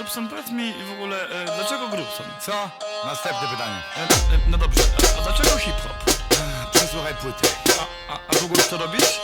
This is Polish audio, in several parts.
Grubson, powiedz mi w ogóle, e, dlaczego Grubson? Co? Następne pytanie. E, e, no dobrze, a, a dlaczego hip-hop? Przesłuchaj płyty. A, a, a w ogóle co robisz?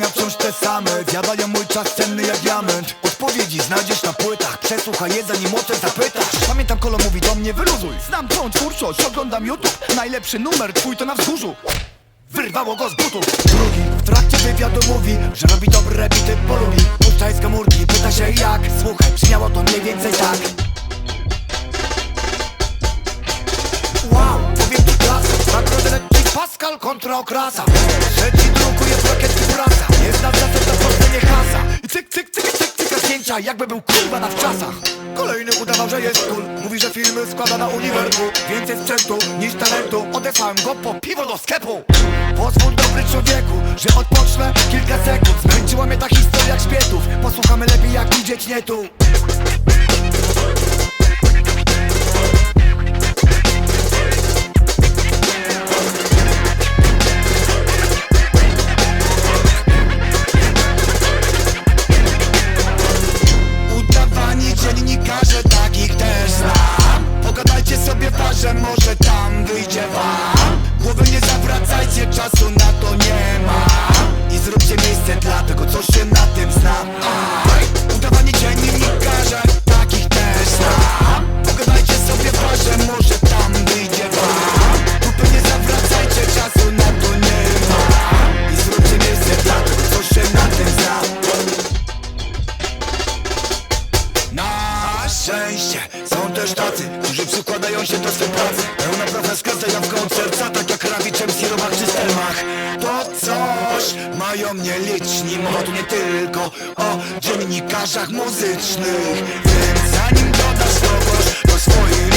Pytania wciąż te same. Zjadają mój czas cenny jak diament. Odpowiedzi znajdziesz na płytach. Przesłuchaj je zanim o zapytasz. Pamiętam kolo mówi do mnie wyluzuj. Znam tą twórczość, oglądam YouTube. Najlepszy numer twój to na wzgórzu. Wyrwało go z butów Drugi w trakcie wywiadu mówi Że robi dobre bity, polubi Puszczaj z komórki, pyta się jak. Słuchaj, brzmiało to mniej więcej tak? Wow, powiem ci klasę. Nagrodę Pascal kontra okrasa. Trzeci drukuje Jakby był kurwa na wczasach Kolejny udawał, że jest cool Mówi, że filmy składa na uniwersu. Więcej sprzętu niż talentu. Odesłałem go po piwo do sklepu. Pozwól dobry człowieku, że odpocznę kilka sekund. Zmęczyła mnie ta historia grzbietów. Posłuchamy lepiej jak widzieć nie tu czasu na to nie ma. I zróbcie miejsce dla tego, co się na tym zna. Aj. Udawanie dziennikarze takich też znam. Pogadajcie sobie parze, może tam wyjdzie wam. Głowy nie zawracajcie, czasu na to nie ma. I zróbcie miejsce dla tego, co się na tym zna. Na szczęście są też tacy, którzy przykładają się do swej pracy. Pełna profeska jak Rawiczem, Sirowach czy Stelmach? To coś mają mnie liczni, mowa tu nie tylko o dziennikarzach muzycznych. Więc zanim dodasz kogoś do swoich